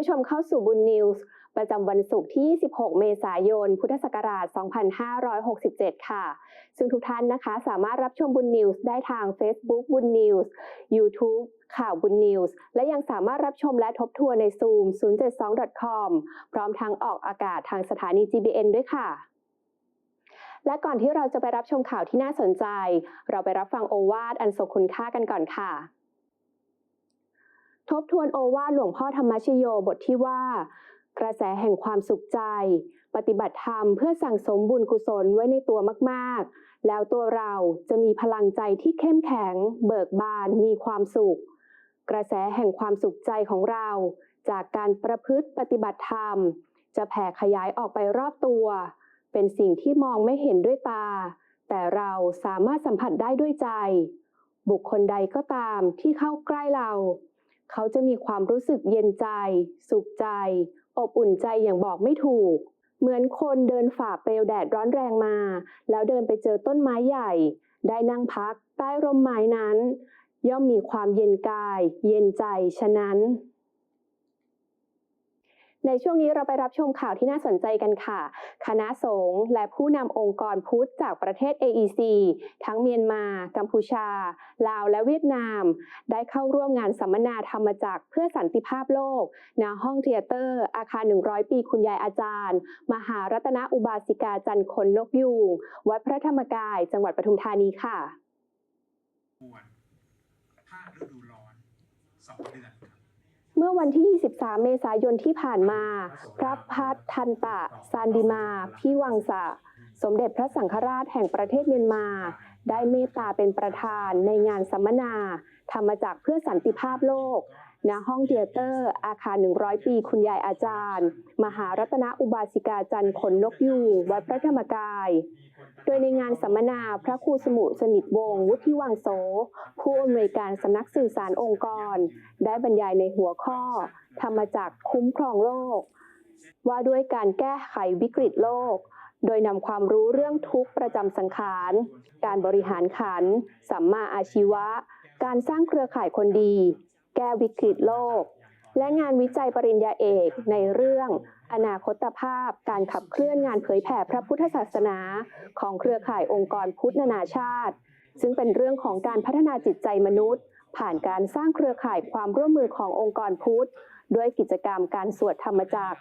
ผู้ชมเข้าสู่บุญนิวส์ประจำวันศุกร์ที่ 26 เมษายน พุทธศักราช 2567 ค่ะ ซึ่งทุกท่านนะคะสามารถรับชมบุญนิวส์ได้ทาง Facebook บุญนิวส์ YouTube ข่าวบุญนิวส์ และยังสามารถรับชมและทบทวนใน Zoom 072.com พร้อมทั้งออกอากาศทางสถานี GBN ด้วยค่ะและก่อนที่เราจะไปรับชมข่าวที่น่าสนใจ เราไปรับฟังโอวาทอันทรงคุณค่ากันก่อนค่ะ ทบทวนโอวาหลวงพ่อธรรมชโยบทที่ว่า กระแสแห่งความสุขใจ ปฏิบัติธรรมเพื่อสั่งสมบุญกุศลไว้ในตัวมากๆ แล้วตัวเราจะมีพลังใจที่เข้มแข็ง เบิกบานมีความสุข กระแสแห่งความสุขใจของเรา จากการประพฤติปฏิบัติธรรม จะแผ่ขยายออกไปรอบตัว เป็นสิ่งที่มองไม่เห็นด้วยตา แต่เราสามารถสัมผัสได้ด้วยใจ บุคคลใดก็ตามที่เข้าใกล้เรา เขาจะมีความรู้สึกเย็นใจ สุขใจ อบอุ่นใจอย่างบอกไม่ถูก เหมือนคนเดินฝ่าเปลวแดดร้อนแรงมา แล้วเดินไปเจอต้นไม้ใหญ่ ได้นั่งพักใต้ร่มไม้นั้น ย่อมมีความเย็นกาย เย็นใจฉะนั้น ในช่วงนี้เราไปรับชมข่าวที่น่าสนใจกันค่ะ คณะสงฆ์และผู้นำองค์กรพุทธจากประเทศ AEC ทั้งเมียนมา กัมพูชา ลาว และเวียดนาม ได้เข้าร่วมงานสัมมนาธรรมจักรเพื่อสันติภาพโลก ณ ห้องเทียเตอร์ อาคาร 100 ปีคุณยายอาจารย์ มหารัตนอุบาสิกาจันทร์คนนกยูง วัดพระธรรมกาย จังหวัดปทุมธานีค่ะภาคฤดูร้อนสองเดือน เมื่อวันที่ 23 เมษายนที่ผ่านมา พระพัฒทันตะ ซานดิมา พี่วังสะ สมเด็จพระสังฆราชแห่งประเทศเมียนมา ได้เมตตาเป็นประธานในงานสัมมนา ธรรมจักรเพื่อสันติภาพโลก ณ ห้องเทียเตอร์ อาคาร 100 ปี คุณยายอาจารย์ มหารัตนอุบาสิกาจันทร์ขนนกยูงวัดพระธรรมกายโดยในงานสัมมนาพระครูสมุสนิทวงศ์วุฒิวังโส ผู้อำนวยการสำนักสื่อสารองค์กร ได้บรรยายในหัวข้อ ธรรมจักคุ้มครองโลก ว่าด้วยการแก้ไขวิกฤตโลก โดยนำความรู้เรื่องทุกประจำสังขาร การบริหารขัน สัมมาอาชีวะ การสร้างเครือข่ายคนดี แก้วิกฤตโลก และงานวิจัยปริญญาเอกในเรื่อง อนาคตภาพการขับเคลื่อนงานเผยแผ่พระพุทธศาสนา ของเครือข่ายองค์กรพุทธนานาชาติ ซึ่งเป็นเรื่องของการพัฒนาจิตใจมนุษย์ ผ่านการสร้างเครือข่ายความร่วมมือขององค์กรพุทธ ด้วยกิจกรรมการสวดธรรมจักร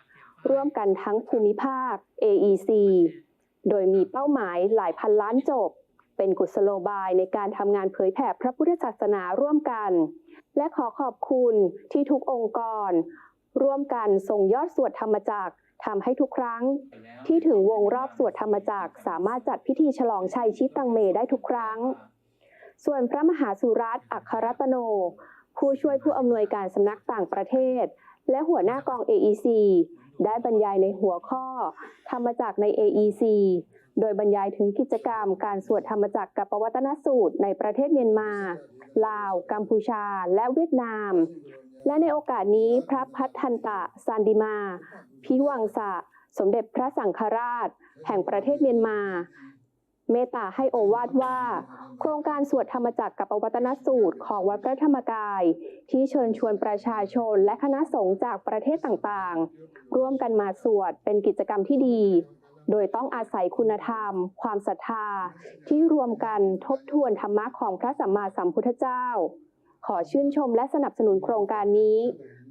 ร่วมกันทั้งภูมิภาค AEC โดยมีเป้าหมายหลายพันล้านจบ เป็นกุศโลบายในการทำงานเผยแผ่พระพุทธศาสนาร่วมกัน และขอขอบคุณที่ทุกองค์กร ร่วมกันส่งยอดสวดธรรมจักรทำให้ทุกครั้ง ที่ถึงวงรอบสวดธรรมจักรสามารถจัดพิธีฉลองชัยชิตตังเมได้ทุกครั้ง ส่วนพระมหาสุรัตน์อัครรัตโน ผู้ช่วยผู้อำนวยการสำนักต่างประเทศ และหัวหน้ากอง AEC ได้บรรยายในหัวข้อ ธรรมจักรใน AEC โดยบรรยายถึงกิจกรรมการสวดธรรมจักรกับปวัตนสูตรในประเทศเมียนมา ลาว กัมพูชา และเวียดนาม และในโอกาสนี้พระพัฒนตะซานดิมา พิวังสะ สมเด็จพระสังฆราช แห่งประเทศเมียนมา เมตตาให้โอวาทว่า โครงการสวดธรรมจักรกับปวัตนสูตรของวัดพระธรรมกาย ที่เชิญชวนประชาชนและคณะสงฆ์จากประเทศต่างๆ ร่วมกันมาสวดเป็นกิจกรรมที่ดี โดยต้องอาศัยคุณธรรม ความศรัทธา ที่รวมกันทบทวนธรรมะของพระสัมมาสัมพุทธเจ้า ขอชื่นชมและสนับสนุนโครงการนี้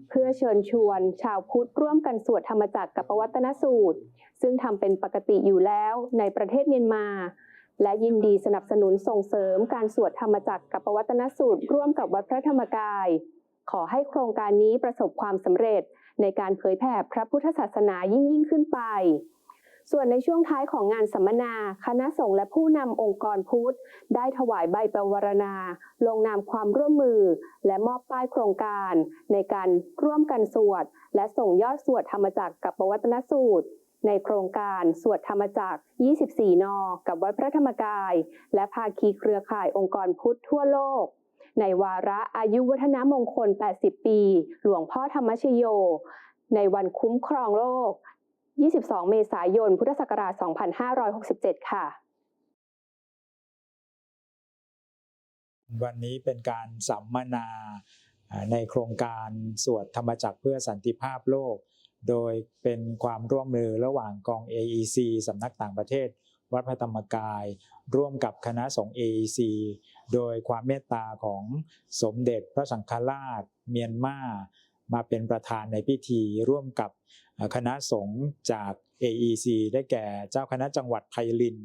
เพื่อเชิญชวนชาวพุทธร่วมกันสวดธรรมจักรกับปวัตนสูตร ซึ่งทำเป็นปกติอยู่แล้วในประเทศเมียนมา และยินดีสนับสนุนส่งเสริมการสวดธรรมจักรกับปวัตนสูตร ร่วมกับวัดพระธรรมกาย ขอให้โครงการนี้ประสบความสำเร็จในการเผยแผ่พระพุทธศาสนายิ่งยิ่งขึ้นไป ส่วนในช่วงท้ายของงานสัมมนา คณะสงฆ์และผู้นำองค์กรพุทธ ได้ถวายใบประวรณา ลงนามความร่วมมือ และมอบป้ายโครงการ ในการร่วมกันสวด และส่งยอดสวดธรรมจักรกับปวัตนสูตร ในโครงการสวดธรรมจักร 24นอกับวัดพระธรรมกาย และภาคีเครือข่ายองค์กรพุทธทั่วโลกในวาระอายุวัฒนมงคล 80 ปี หลวงพ่อธรรมชโย ในวันคุ้มครองโลก 22 เมษายน พุทธศักราช 2567 ค่ะ วันนี้เป็นการสัมมนาในโครงการสวดธรรมจักรเพื่อสันติภาพโลก โดยเป็นความร่วมมือระหว่างกอง AEC สำนักต่างประเทศ วัดพระธรรมกาย ร่วมกับคณะสงฆ์ AEC โดยความเมตตาของสมเด็จพระสังฆราช เมียนมา มาเป็นประธานในพิธีร่วมกับคณะสงฆ์จาก AEC ได้แก่เจ้าคณะจังหวัดไพลิน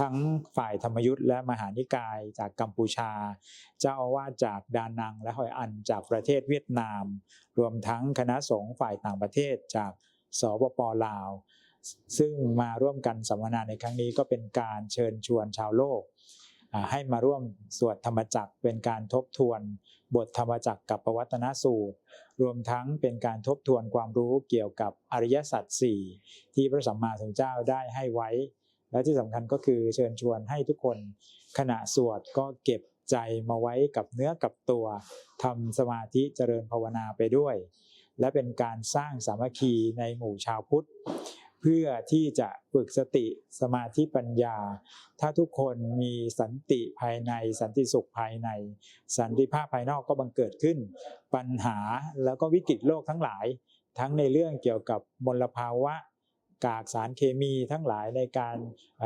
ทั้งฝ่ายธรรมยุทธ์และมหานิกายจากกัมพูชา เจ้าอาวาสจากดานังและหอยอันจากประเทศเวียดนาม รวมทั้งคณะสงฆ์ฝ่ายต่างประเทศจากสปปลาว ซึ่งมาร่วมกันสัมมนาในครั้งนี้ก็เป็นการเชิญชวนชาวโลก ให้มาร่วมสวดธรรมจักรเป็นการทบทวน บทธรรมจักรกับปวัตนสูตร รวมทั้งเป็นการทบทวนความรู้เกี่ยวกับอริยสัจสี่ที่พระสัมมาสัมพุทธเจ้าได้ให้ไว้ และที่สำคัญก็คือเชิญชวนให้ทุกคนขณะสวดก็เก็บใจมาไว้กับเนื้อกับตัวทำสมาธิเจริญภาวนาไปด้วย และเป็นการสร้างสามัคคีในหมู่ชาวพุทธ เพื่อที่จะฝึกสติสมาธิปัญญา ถ้าทุกคนมีสันติภายใน สันติสุขภายใน สันติภาพภายนอกก็บังเกิดขึ้น ปัญหาแล้วก็วิกฤตโลกทั้งหลาย ทั้งในเรื่องเกี่ยวกับมลภาวะกากสารเคมีทั้งหลายในการ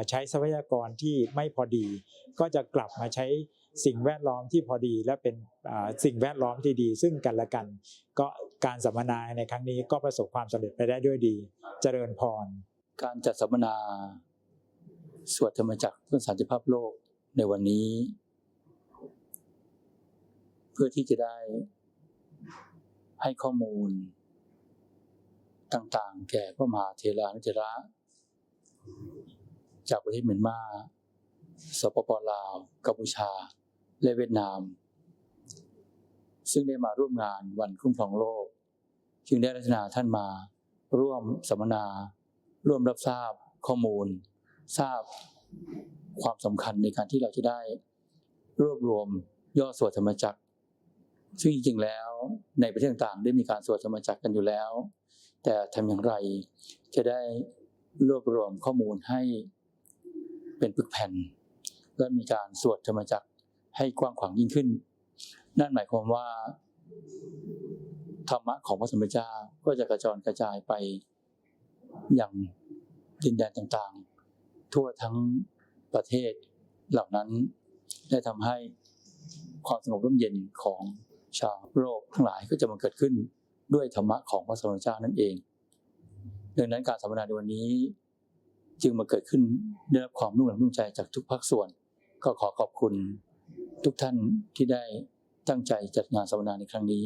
ใช้ทรัพยากรที่ไม่พอดี ก็จะกลับมาใช้สิ่งแวดล้อมที่พอดีและเป็นสิ่งแวดล้อมที่ดีซึ่งกันและกัน ก็ การสัมมนาในครั้งนี้ก็ประสบความสำเร็จไปได้ด้วยดี เจริญพร การจัดสัมมนา สวดธรรมจักรเพื่อสันติภาพโลกในวันนี้ เพื่อที่จะได้ให้ข้อมูล ต่างๆ แก่พระมหาเถรานุเถระ จากประเทศเมียนมาสปปลาว กัมพูชา และเวียดนาม ซึ่งได้มาร่วมงานวันคุ้มครองโลก จึงได้รัชนาท่านมาร่วมสัมมนา ร่วมรับทราบข้อมูล ทราบความสำคัญในการที่เราจะได้ รวบรวมย่อสวดธรรมจักร ซึ่งจริงๆแล้วในประเทศต่างๆได้มีการสวดธรรมจักรกันอยู่แล้ว แต่ทำอย่างไรจะได้รวบรวมข้อมูลให้เป็นปึกแผ่น และมีการสวดธรรมจักรให้กว้างขวางยิ่งขึ้น นั่นหมายความว่า ธรรมะของพระสมเด็จเจ้าก็จะกระจรกระจายไปอย่างดินแดนต่างๆ ทั่วทั้งประเทศเหล่านั้นได้ทำให้ความสงบร่มเย็นของชาวโลกทั้งหลายก็จะมาเกิดขึ้นด้วยธรรมะของพระสมเด็จเจ้านั่นเอง ดังนั้นการสัมมนาในวันนี้ จึงมาเกิดขึ้นได้รับความนุ่มนวลนุ่มใจจากทุกภาคส่วน ก็ขอขอบคุณทุกท่านที่ได้ ตั้งใจจัดงานสัมมนาในครั้งนี้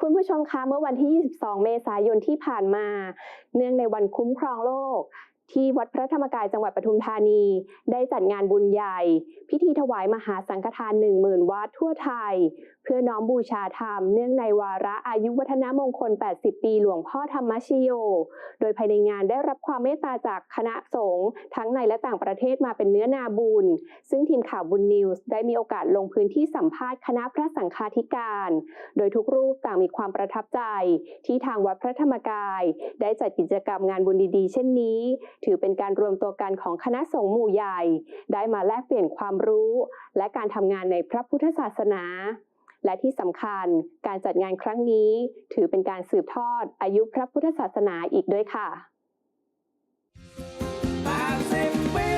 คุณผู้ชมคะเมื่อวันที่ 22 เมษายนที่ผ่านมา เนื่องในวันคุ้มครองโลก ที่วัดพระธรรมกายจังหวัดปทุมธานี ได้จัดงานบุญใหญ่ พิธีถวายมหาสังฆทาน 10,000 วัดทั่วไทย เพื่อน้อมบูชาธรรมเนื่องในวาระอายุวัฒนมงคล 80 ปีหลวงพ่อธรรมชโย โดยภายในงานได้รับความเมตตาจากคณะสงฆ์ทั้งในและต่างประเทศมาเป็นเนื้อนาบุญ ซึ่งทีมข่าวบุญนิวส์ได้มีโอกาสลงพื้นที่สัมภาษณ์คณะพระสังฆาธิการ โดยทุกรูปต่างมีความประทับใจ ที่ทางวัดพระธรรมกาย ได้จัดกิจกรรมงานบุญดีๆ เช่นนี้ ถือเป็นการรวมตัวกันของคณะสงฆ์หมู่ใหญ่ ได้มาแลกเปลี่ยนความรู้ และการทำงานในพระพุทธศาสนา และที่สำคัญการจัดงานครั้งนี้ ถือเป็นการสืบทอดอายุพระพุทธศาสนาอีกด้วยค่ะ80ปี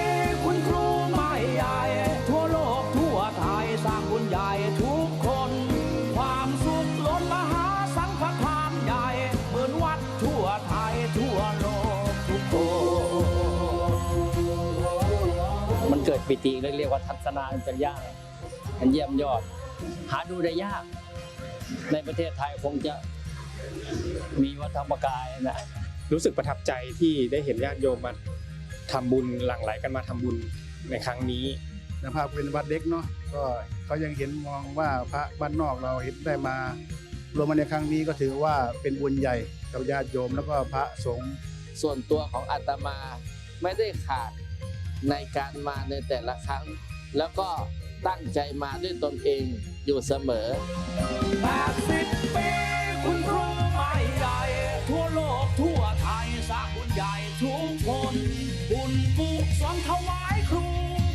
คุณครูไม่ใหญ่ทั่วโลกทั่วไทยสร้างบุญใหญ่ทุกคน ความสุขล้นมหาสังฆทานใหญ่เหมือนวัดทั่วไทยทั่วโลกทุกคน มันเกิดปิติเรียกว่าทัศนาอันเป็นยากอันเยี่ยมยอด หาดูได้ยาก ในประเทศไทยคงจะมีวัดธรรมกายนะรู้สึกประทับใจที่ได้เห็นญาติโยมมาทำบุญหลั่งไหลกันมาทำบุญในครั้งนี้ นะครับเป็นวัดเล็กเนาะก็เขายังเห็นมองว่าพระบ้านนอกเราเห็นได้มารวมมาในครั้งนี้ก็ถือว่าเป็นบุญใหญ่กับญาติโยมแล้วก็พระสงฆ์ส่วนตัวของอาตมาไม่ได้ขาดในการมาในแต่ละครั้ง แล้วก็ ตั้งใจมาด้วยตนเองอยู่เสมอ 80 ปีคุณครูไม่ใหญ่ทั่วโลกทั่วไทยสาคุณใหญ่ทุกคนบุญปู่กุอลถวายครู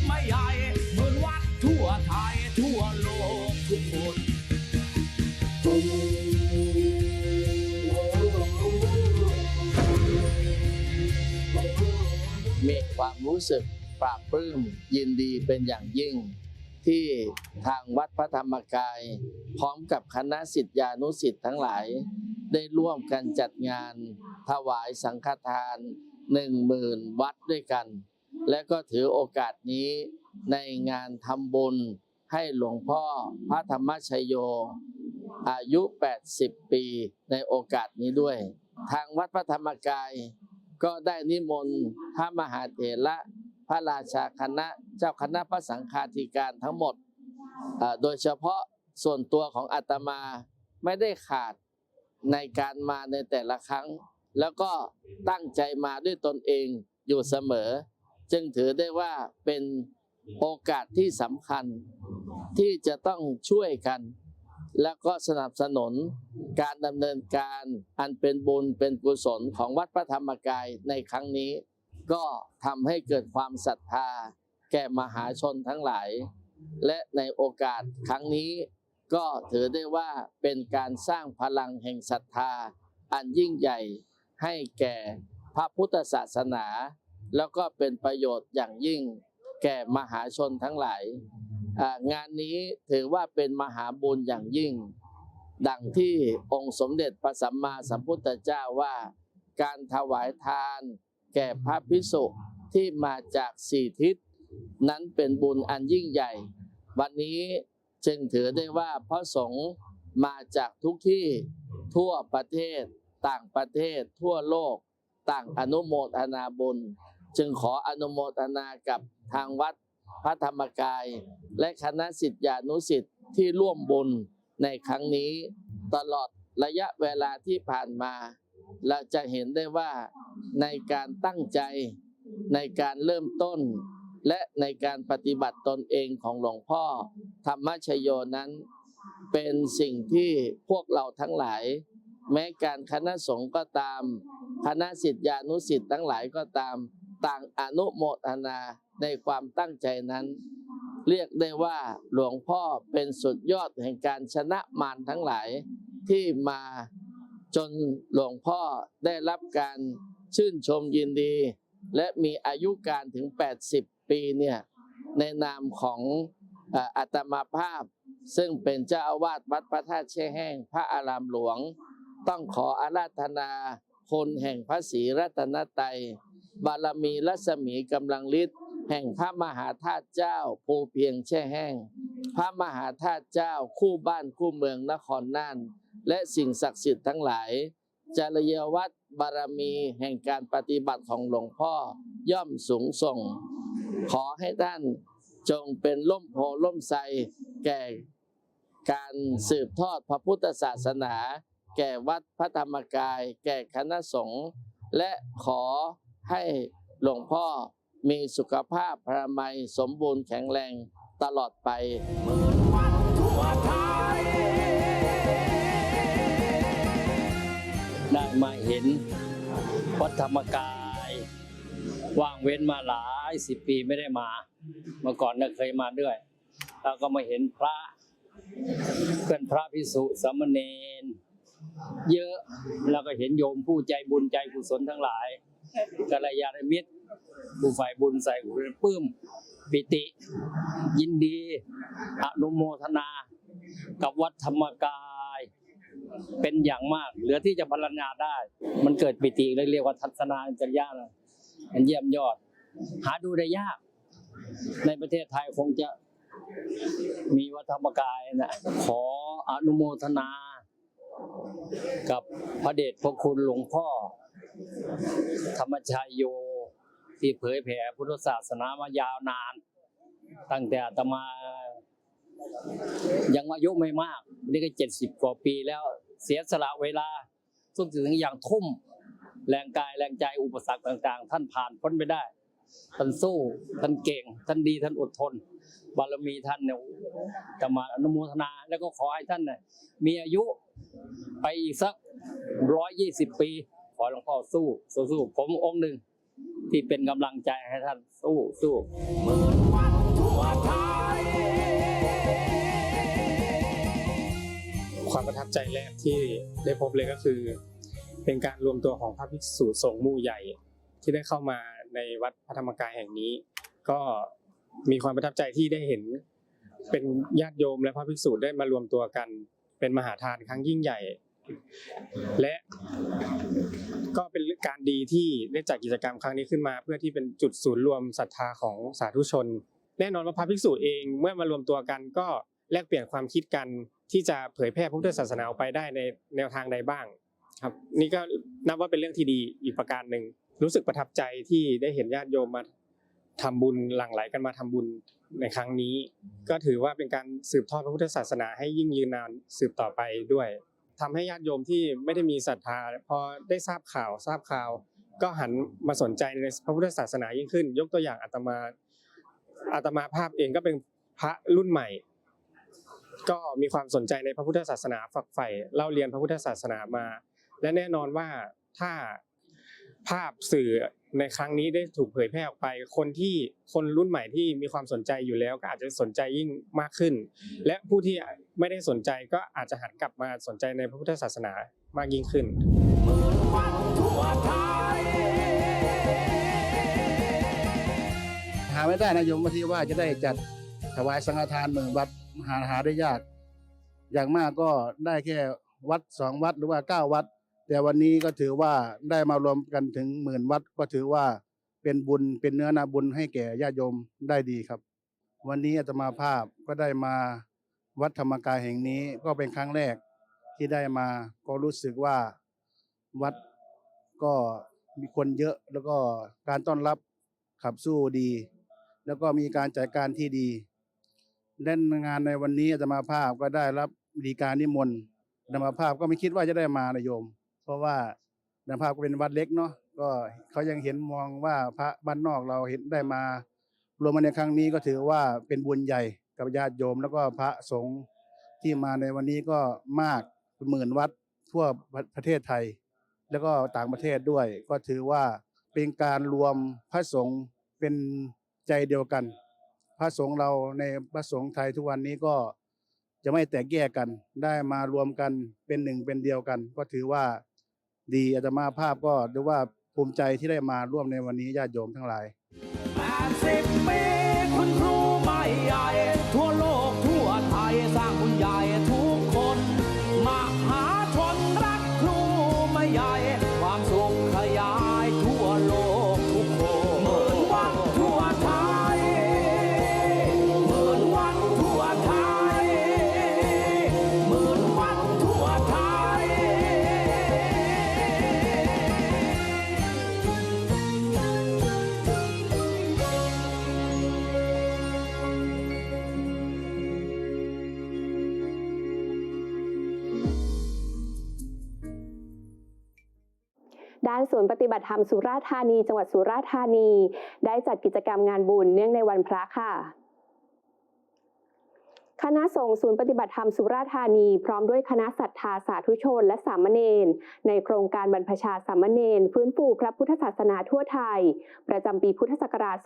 ไม่ใหญ่เหมือนวัดทั่วไทยทั่วโลกทุกคนมีความรู้สึกปราบปลื้มยินดีเป็นอย่างยิ่ง ที่ทางวัดพระธรรมกาย พร้อมกับคณะสิทธิานุสิทธิ์ทั้งหลาย ได้ร่วมกันจัดงาน ถวายสังฆทานหนึ่งหมื่นวัดด้วยกัน และก็ถือโอกาสนี้ในงานทำบุญให้หลวงพ่อพระธรรมชโย อายุ 80 ปีในโอกาสนี้ด้วย ทางวัดพระธรรมกายก็ได้นิมนต์พระมหาเถระ ระราชาคณะเจ้าคณะพระสังฆาธิการทั้งหมด โดยเฉพาะส่วนตัวของอาตมาไม่ได้ขาดในการมาในแต่ละครั้ง แล้วก็ตั้งใจมาด้วยตนเองอยู่เสมอ จึงถือได้ว่าเป็นโอกาสที่สำคัญที่จะต้องช่วยกัน แล้วก็สนับสนุนการดำเนินการอันเป็นบุญเป็นกุศลของวัดพระธรรมกายในครั้งนี้ ก็ทำให้เกิดความศรัทธา แก่มหาชนทั้งหลาย และในโอกาสครั้งนี้ ก็ถือได้ว่าเป็นการสร้างพลังแห่งศรัทธา อันยิ่งใหญ่ให้แก่พระพุทธศาสนา แล้วก็เป็นประโยชน์อย่างยิ่ง แก่มหาชนทั้งหลาย งานนี้ถือว่าเป็นมหาบุญอย่างยิ่ง ดังที่องค์สมเด็จพระสัมมาสัมพุทธเจ้าว่า การถวายทาน แก่พระภิกษุที่มาจากสี่ทิศ นั้นเป็นบุญอันยิ่งใหญ่ วันนี้จึงถือได้ว่าพระสงฆ์มาจากทุกที่ทั่วประเทศ ต่างประเทศ ทั่วโลก ต่างอนุโมทนาบุญ จึงขออนุโมทนากับทางวัดพระธรรมกาย และคณะสิทธิานุสิทธิ์ที่ร่วมบุญในครั้งนี้ตลอดระยะเวลาที่ผ่านมา เราจะเห็นได้ว่า ในการตั้งใจในการเริ่มต้น และในการปฏิบัติตนเองของหลวงพ่อ ธรรมชโยนั้น เป็นสิ่งที่พวกเราทั้งหลาย แม้การคณะสงฆ์ก็ตาม คณะสิทธิานุสิทธิ์ทั้งหลายก็ตาม ต่างอนุโมทนาในความตั้งใจนั้น เรียกได้ว่าหลวงพ่อเป็นสุดยอดแห่งการชนะมารทั้งหลายที่มาจนหลวงพ่อได้รับการ ชื่นชมยินดี และมีอายุการถึง 80 ปีเนี่ยในนามของอ่ออาตมาภาพ ซึ่งเป็นเจ้าอาวาสวัดพระธาตุแช่แห้ง พระอารามหลวง ต้องขออาราธนาคนแห่งพระศรีรัตนตรัยบารมีรัศมีกำลังฤทธิ์แห่งพระมหาธาตุเจ้าภูเพียงแช่แห้ง พระมหาธาตุเจ้าคู่บ้านคู่เมืองนครน่าน และสิ่งศักดิ์สิทธิ์ทั้งหลายจริยวัตร บารมีแห่งการปฏิบัติของหลวงพ่อย่อมสูงส่ง ขอให้ท่านจงเป็นล่มโพล่มไทรแก่การสืบทอดพระพุทธศาสนา แก่วัดพระธรรมกาย แก่คณะสงฆ์และขอให้หลวงพ่อมีสุขภาพพระมัยสมบูรณ์แข็งแรงตลอดไป วัดธรรมกาย ว่างเว้นมาหลายสิบปีไม่ได้มา เมื่อก่อนน่เคยมาด้วยแล้วก็มาเห็นพระเพื่อนพระพิสุสามเณรเยอะแล้วก็เห็นโยมผู้ใจบุญใจกุศลทั้งหลายกัลยาณมิตรผู้ฝ่ายบุญใส่กุศลปลื้มปิติ ยินดี อนุโมทนา กับวัดธรรมกาย เป็นอย่างมาก เหลือที่จะพรรณนาได้ มันเกิดปิติเรียกว่าทัศนาจริยะนะมันเยี่ยมยอด หาดูได้ยาก ในประเทศไทยคงจะมีวัดธรรมกายนะขออนุโมทนา กับพระเดชพระคุณหลวงพ่อ ธรรมชายโยที่เผยแผ่พุทธศาสนามายาวนาน ตั้งแต่อาตมายังอายุไม่มาก นี่ก็เจ็ดสิบกว่าปีแล้ว เสียสละเวลาทุกสิ่งอย่างทุ่มแรงกายแรงใจอุปสรรคต่างๆ ท่านผ่านพ้นไปได้ ท่านสู้ท่านเก่ง ท่านดีท่านอดทน บารมีท่านเนี่ยจะมาอนุโมทนาแล้วก็ขอให้ท่านเนี่ยมีอายุไปอีกสักร้อยยี่สิบปี ขอหลวงพ่อสู้สู้สู้ผมองค์หนึ่งที่เป็นกำลังใจให้ท่านสู้สู้ ความประทับใจแรกที่ได้พบเลยก็คือ เป็นการรวมตัวของพระภิกษุสงฆ์มู่ใหญ่ ที่ได้เข้ามาในวัดพระธรรมกายแห่งนี้ ก็มีความประทับใจที่ได้เห็น เป็นญาติโยมและพระภิกษุได้มารวมตัวกัน เป็นมหาทานครั้งยิ่งใหญ่ และก็เป็นการดีที่ได้จัดกิจกรรมครั้งนี้ขึ้นมา เพื่อที่เป็นจุดศูนย์รวมศรัทธาของสาธุชน แน่นอนว่าพระภิกษุเองเมื่อมารวมตัวกันก็แลกเปลี่ยนความคิดกัน ที่จะเผยแพร่พระพุทธศาสนาออกไปได้ในแนวทางใดบ้าง ครับ นี่ก็นับว่าเป็นเรื่องที่ดีอีกประการหนึ่งรู้สึกประทับใจที่ได้เห็นญาติโยมมาทำบุญหลั่งไหลกันมาทำบุญในครั้งนี้ ก็ถือว่าเป็นการสืบทอดพระพุทธศาสนาให้ยิ่งยืนนานสืบต่อไปด้วยทำให้ญาติโยมที่ไม่ได้มีศรัทธาพอได้ทราบข่าวทราบข่าว ก็หันมาสนใจในพระพุทธศาสนายิ่งขึ้น ยกตัวอย่างอาตมาอาตมาภาพเองก็เป็นพระรุ่นใหม่ ก็มีความสนใจในพระพุทธศาสนาฝักใฝ่เล่าเรียนพระพุทธศาสนามา และแน่นอนว่าถ้าภาพสื่อในครั้งนี้ได้ถูกเผยแพร่ออกไป คนที่คนรุ่นใหม่ที่มีความสนใจอยู่แล้วก็อาจจะสนใจยิ่งมากขึ้น และผู้ที่ไม่ได้สนใจก็อาจจะหันกลับมาสนใจในพระพุทธศาสนามากยิ่งขึ้นหาไม่ได้นะโยมว่าที่ว่าจะได้จัดถวายสังฆทานหมื่นวัด หาหาได้ยาก อย่างมากก็ได้แค่วัดสองวัดหรือว่าเก้าวัด แต่วันนี้ก็ถือว่าได้มารวมกันถึงหมื่นวัดก็ถือว่าเป็นบุญเป็นเนื้อนาบุญให้แก่ญาติโยมได้ดีครับ วันนี้อาตมาภาพก็ได้มาวัดธรรมกายแห่งนี้ก็เป็นครั้งแรกที่ได้มาก็รู้สึกว่าวัดก็มีคนเยอะแล้วก็การต้อนรับขับสู้ดี แล้วก็มีการจัดการที่ดี เล่นงานในวันนี้อาตมาภาพก็ได้รับดีการนิมนต์อาตมาภาพก็ไม่คิดว่าจะได้มานะโยม เพราะว่าอาตมาภาพก็เป็นวัดเล็กเนาะก็เขายังเห็นมองว่าพระบ้านนอกเราเห็นได้มารวมมาในครั้งนี้ก็ถือว่าเป็นบุญใหญ่กับญาติโยม แล้วก็พระสงฆ์ที่มาในวันนี้ก็มากเป็นหมื่นวัดทั่วประเทศไทย แล้วก็ต่างประเทศด้วย ก็ถือว่าเป็นการรวมพระสงฆ์เป็นใจเดียวกัน พระสงฆ์เราในพระสงฆ์ไทยทุกวันนี้ก็จะไม่แตกแยกกัน ได้มารวมกันเป็นหนึ่งเป็นเดียวกัน ก็ถือว่าดีอาตมาภาพก็ถือว่าภูมิใจที่ได้มาร่วมในวันนี้ญาติโยมทั้งหลาย ศูนย์ปฏิบัติธรรมสุราษฎร์ธานี จังหวัดสุราษฎร์ธานี ได้จัดกิจกรรมงานบุญเนื่องในวันพระค่ะคณะสงฆ์ศูนย์ปฏิบัติธรรมสุราธานี พร้อมด้วยคณะศรัทธาสาธุชนและสามเณรในโครงการบรรพชาสามเณรฟื้นฟูพระพุทธศาสนาทั่วไทย ประจำปีพุทธศักราช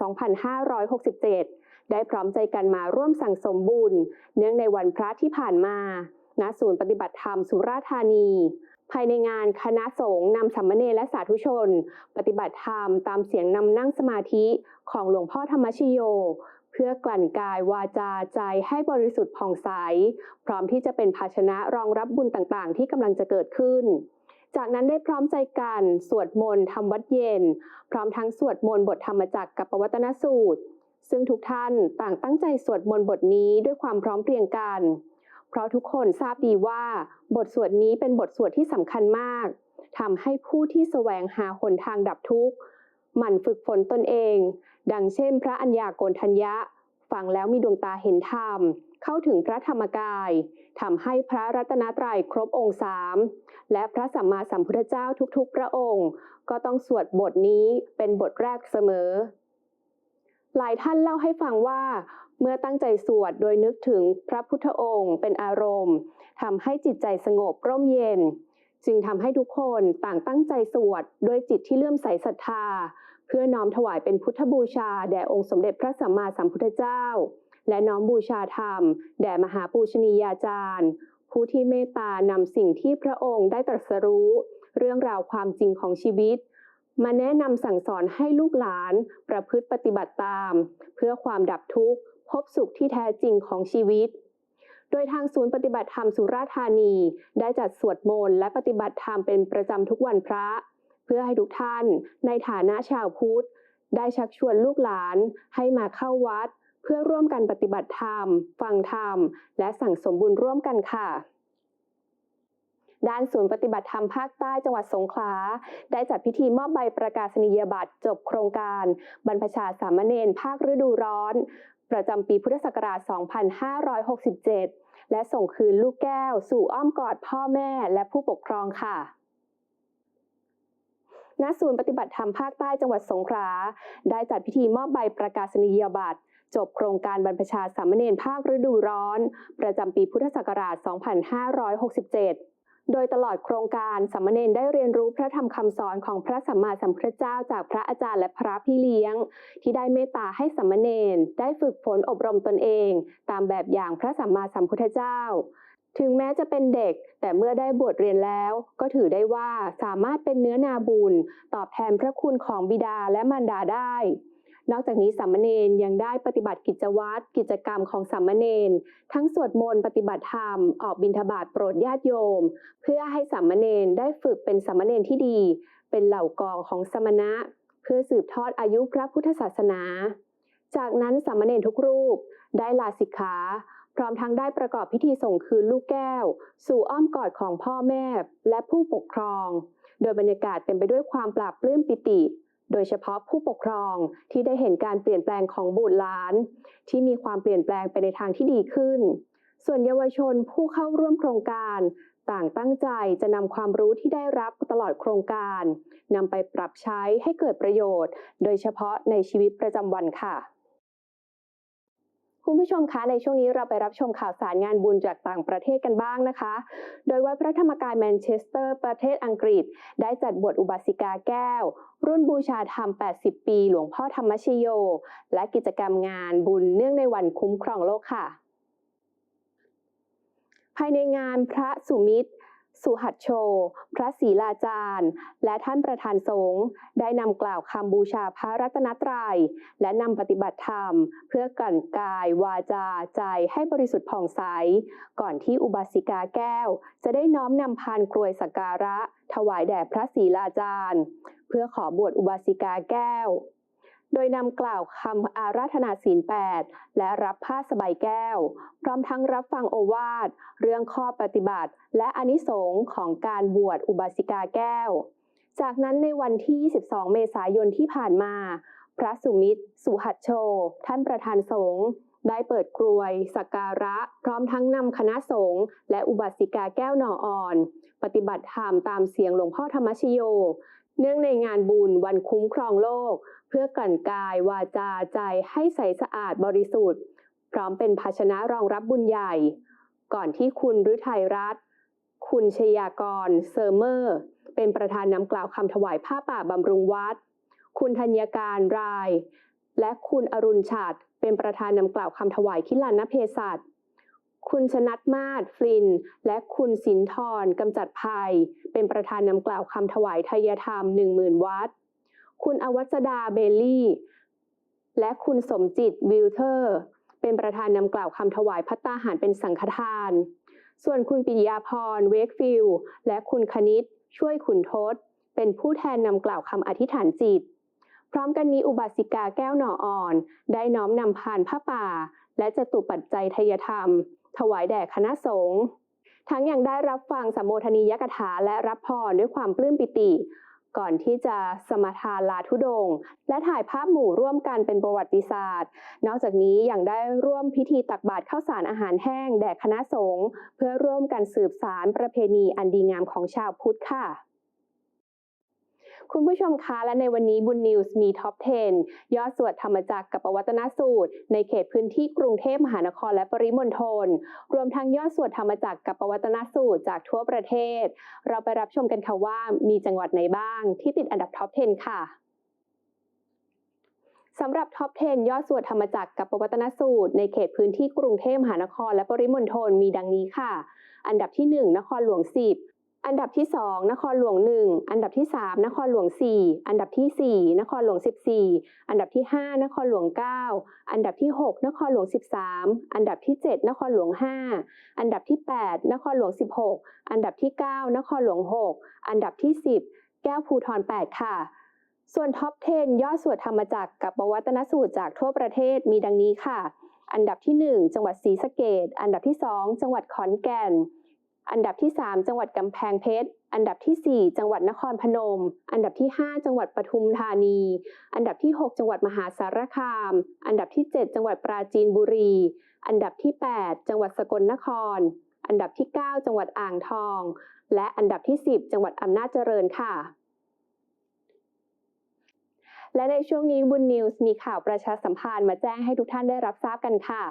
2567 ได้พร้อมใจกันมาร่วมสั่งสมบุญ เนื่องในวันพระที่ผ่านมาณศูนย์ปฏิบัติธรรมสุราธานี ภายในงานคณะสงฆ์นำสามมเณรและสาธุชน ปฏิบัติธรรมตามเสียงนำนั่งสมาธิของหลวงพ่อธรรมชโย เพื่อกลั่นกายวาจาใจให้บริสุทธิ์ผ่องใส พร้อมที่จะเป็นภาชนะรองรับบุญต่างๆ ที่กำลังจะเกิดขึ้น จากนั้นได้พร้อมใจกันสวดมนต์ทำวัดเย็น พร้อมทั้งสวดมนต์บทธรรมจักรกับปวัตนสูตร ซึ่งทุกท่านต่างตั้งใจสวดมนต์บทนี้ด้วยความพร้อมเพรียงกัน เพราะทุกคนทราบดีว่า บทสวดนี้เป็นบทสวดที่สำคัญมากทำให้ผู้ที่แสวงหาหนทางดับทุกข์หมั่นฝึกฝนตนเอง ดังเช่น พระอัญญาโกณทัญญะ ฟังแล้วมีดวงตาเห็นธรรม เข้าถึงพระธรรมกายทำให้พระรัตนตรัยครบองค์สามและพระสัมมาสัมพุทธเจ้าทุกๆ พระองค์ ก็ต้องสวดบทนี้เป็นบทแรกเสมอ หลายท่านเล่าให้ฟังว่า เมื่อตั้งใจสวดโดยนึกถึงพระพุทธองค์เป็นอารมณ์ทำให้จิตใจสงบร่มเย็น จึงทำให้ทุกคนต่างตั้งใจสวดด้วยจิตที่เลื่อมใสศรัทธา เพื่อน้อมถวายเป็นพุทธบูชาแด่องค์สมเด็จพระสัมมาสัมพุทธเจ้า และน้อมบูชาธรรม แด่มหาปูชนียาจารย์ ผู้ที่เมตตานำสิ่งที่พระองค์ได้ตรัสรู้ เรื่องราวความจริงของชีวิตมาแนะนำสั่งสอนให้ลูกหลานประพฤติปฏิบัติตาม เพื่อความดับทุกข์ พบสุขที่แท้จริงของชีวิต โดยทางศูนย์ปฏิบัติธรรมสุราธานี ได้จัดสวดมนต์และปฏิบัติธรรมเป็นประจำทุกวันพระ เพื่อให้ทุกท่านในฐานะชาวพุทธ ได้ชักชวนลูกหลานให้มาเข้าวัด เพื่อร่วมกันปฏิบัติธรรม ฟังธรรม และสั่งสมบุญร่วมกันค่ะด้านศูนย์ปฏิบัติธรรมภาคใต้จังหวัดสงขลา ได้จัดพิธีมอบใบประกาศนียบัตรจบโครงการ บรรพชาสามเณรภาคฤดูร้อน ประจำปีพุทธศักราช 2567 และส่งคืนลูกแก้ว สู่อ้อมกอดพ่อแม่และผู้ปกครองค่ะณศูนย์ปฏิบัติธรรมภาคใต้จังหวัดสงขลาได้จัดพิธีมอบใบประกาศนียบัตรจบโครงการบรรพชาสามเณรภาคฤดูร้อน ประจำปีพุทธศักราช 2567 โดยตลอดโครงการสามเณรได้เรียนรู้พระธรรมคำสอนของพระสัมมาสัมพุทธเจ้าจากพระอาจารย์และพระพี่เลี้ยง ที่ได้เมตตาให้สามเณรได้ฝึกฝนอบรมตนเอง ตามแบบอย่างพระสัมมาสัมพุทธเจ้า ถึงแม้จะเป็นเด็ก แต่เมื่อได้บวชเรียนแล้ว ก็ถือได้ว่าสามารถเป็นเนื้อนาบุญ ตอบแทนพระคุณของบิดาและมารดาได้ นอกจากนี้สามเณรยังได้ปฏิบัติกิจวัตรกิจกรรมของสามเณรทั้งสวดมนต์ปฏิบัติธรรมออกบิณฑบาตโปรดญาติโยม เพื่อให้สามเณรได้ฝึกเป็นสามเณรที่ดี เป็นเหล่ากองของสมณะ เพื่อสืบทอดอายุพระพุทธศาสนา จากนั้นสามเณรทุกรูปได้ลาสิกขาพร้อมทั้งได้ประกอบพิธีส่งคืนลูกแก้ว สู่อ้อมกอดของพ่อแม่และผู้ปกครอง โดยบรรยากาศเต็มไปด้วยความปราบปลื้มปิติ โดยเฉพาะผู้ปกครองที่ได้เห็นการเปลี่ยนแปลงของบุตรหลาน ที่มีความเปลี่ยนแปลงไปในทางที่ดีขึ้น ส่วนเยาวชนผู้เข้าร่วมโครงการต่างตั้งใจจะนำความรู้ที่ได้รับตลอดโครงการนำไปปรับใช้ให้เกิดประโยชน์ โดยเฉพาะในชีวิตประจำวันค่ะ คุณผู้ชมคะในช่วงนี้เราไปรับชมข่าวสารงานบุญจากต่างประเทศกันบ้างนะคะ โดยวัดพระธรรมกายแมนเชสเตอร์ประเทศอังกฤษ ได้จัดบวชอุบาสิกาแก้ว รุ่นบูชาธรรม 80 ปี หลวงพ่อธรรมชโย และกิจกรรมงานบุญเนื่องในวันคุ้มครองโลกค่ะ ภายในงานพระสุมิตร สุหัตโช พระศรีลาจารย์ และท่านประธานสงฆ์ได้นำกล่าวคำบูชาพระรัตนตรัย และนำปฏิบัติธรรม เพื่อกลั่นกายวาจาใจให้บริสุทธิ์ผ่องใส ก่อนที่อุบาสิกาแก้ว จะได้น้อมนำพานกรวยสักการะ ถวายแด่พระศรีลาจารย์ เพื่อขอบวชอุบาสิกาแก้ว โดยนำกล่าวคำอาราธนาศีลแปดและรับผ้าสบายแก้ว พร้อมทั้งรับฟังโอวาท เรื่องข้อปฏิบัติ และอนิสงส์ของการบวชอุบาสิกาแก้ว จากนั้นในวันที่ 22 เมษายนที่ผ่านมา พระสุมิตร สุหัตโช ท่านประธานสงฆ์ได้เปิดกรวยสักการะ พร้อมทั้งนำคณะสงฆ์และอุบาสิกาแก้วหน่ออ่อน ปฏิบัติธรรมตามเสียงหลวงพ่อธรรมชโย เนื่องในงานบุญวันคุ้มครองโลก เพื่อกลั่นกายวาจาใจให้ใสสะอาดบริสุทธิ์ พร้อมเป็นภาชนะรองรับบุญใหญ่ ก่อนที่คุณฤทัยรัตน์คุณชยากร เซอร์เมอร์ เป็นประธานนำกล่าวคำถวายผ้าป่าบำรุงวัด คุณธัญการราย และคุณอรุณฉัตรเป็นประธานนำกล่าวคำถวายคิลานเพศัต คุณชนัทมาศฟลิน และคุณสินทรกำจัดภัย เป็นประธานนำกล่าวคำถวายทายธรรมหนึ่งหมื่นวัดคุณอวัสดาเบลลี่ และคุณสมจิตวิลเทอร์ เป็นประธานนำกล่าวคำถวายพัตตาหารเป็นสังฆทาน ส่วนคุณปิยาพรเวกฟิลและคุณคณิตช่วยขุนทศ เป็นผู้แทนนำกล่าวคำอธิษฐานจิต พร้อมกันนี้อุบาสิกาแก้วหน่ออ่อน ได้น้อมนำพานผ้าป่า และจตุปัจจัยทยธรรม ถวายแด่คณะสงฆ์ทั้งยังได้รับฟังสมโมทนียกถาและรับพรด้วยความปลื้มปิติ ก่อนที่จะสมทานลาทุดง และถ่ายภาพหมู่ร่วมกันเป็นประวัติศาสตร์ นอกจากนี้ยังได้ร่วมพิธีตักบาตรข้าวสารอาหารแห้งแด่คณะสงฆ์เพื่อร่วมกันสืบสารประเพณีอันดีงามของชาวพุทธค่ะ คุณผู้ชมคะและในวันนี้บุญนิวส์มีท็อป 10 ยอดสวดธรรมจักรกับปวัตนสูตร ในเขตพื้นที่กรุงเทพมหานครและปริมณฑลรวมทั้งยอดสวดธรรมจักรกับปวัตนสูตรจากทั่วประเทศ เราไปรับชมกันค่ะว่ามีจังหวัดไหนบ้าง ที่ติดอันดับท็อป 10 ค่ะสำหรับท็อป 10 ยอดสวดธรรมจักรกับปวัตนสูตร ในเขตพื้นที่กรุงเทพมหานครและปริมณฑลมีดังนี้ค่ะ อันดับที่ 1 นครหลวง 10 อันดับที่ 2 นครหลวง 1 อันดับที่ 3 นครหลวง 4 อันดับที่ 4 นครหลวง 14 อันดับที่ 5 นครหลวง 9 อันดับที่ 6 นครหลวง 13 อันดับที่ 7 นครหลวง 5 อันดับที่ 8 นครหลวง 16 อันดับที่ 9 นครหลวง 6 อันดับที่ 10 แก้วภูทร 8 ค่ะ ส่วนท็อป 10 ยอดสวดธรรมจักรกับปวัตนสูตรจากทั่วประเทศมีดังนี้ค่ะ อันดับที่ 1 จังหวัดศรีสะเกดอันดับที่ 2 จังหวัดขอนแก่น อันดับที่ 3 จังหวัดกำแพงเพชร อันดับที่ 4 จังหวัดนครพนม อันดับที่ 5 จังหวัดปทุมธานี อันดับที่ 6 จังหวัดมหาสารคาม อันดับที่ 7 จังหวัดปราจีนบุรี อันดับที่ 8 จังหวัดสกลนคร อันดับที่ 9 จังหวัดอ่างทอง และอันดับที่ 10 จังหวัดอำนาจเจริญค่ะ และในช่วงนี้บุญนิวส์มีข่าวประชาสัมพันธ์มาแจ้งให้ทุกท่านได้รับทราบกันค่ะ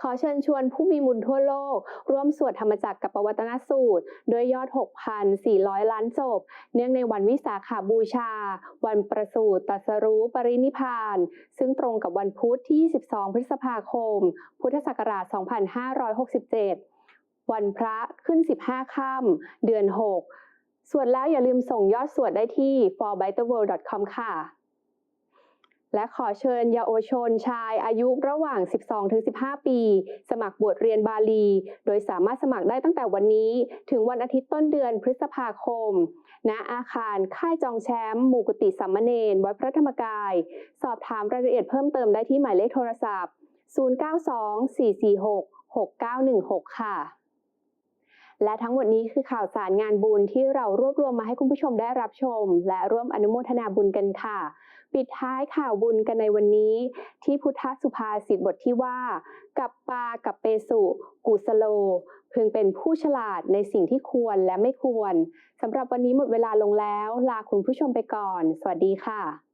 ขอเชิญชวนผู้มีบุญทั่วโลก ร่วมสวดธรรมจักรกับปวัตนสูตรด้วยยอด 6,400 ล้านจบ เนื่องในวันวิสาขาบูชา วันประสูติตรัสรู้ปรินิพาน ซึ่งตรงกับวันพุธที่ 22 พฤษภาคม พุทธศักราช 2567 วันพระขึ้น 15 ค่ำเดือน 6 สวดแล้วอย่าลืมส่งยอดสวดได้ที่ forbetterworld.com ค่ะ และขอเชิญเยาวชนชายอายุระหว่าง 12-15 ปี สมัครบวชเรียนบาลี โดยสามารถสมัครได้ตั้งแต่วันนี้ ถึงวันอาทิตย์ต้นเดือนพฤษภาคม ณ อาคารค่ายจองแชมป์หมู่กุฏิสัมมเนนวัดพระธรรมกาย สอบถามรายละเอียดเพิ่มเติมได้ที่หมายเลขโทรศัพท์ 0924466916 ค่ะและทั้งหมดนี้คือข่าวสารงานบุญที่เรารวบรวมมาให้คุณผู้ชมได้รับชม และร่วมอนุโมทนาบุญกันค่ะ ปิดท้ายข่าวบุญกันในวันนี้ ที่พุทธสุภาษิตบทที่ว่า กับปากับเปสุกุสโลพึงเป็นผู้ฉลาดในสิ่งที่ควรและไม่ควรสำหรับวันนี้หมดเวลาลงแล้ว ลาคุณผู้ชมไปก่อน สวัสดีค่ะ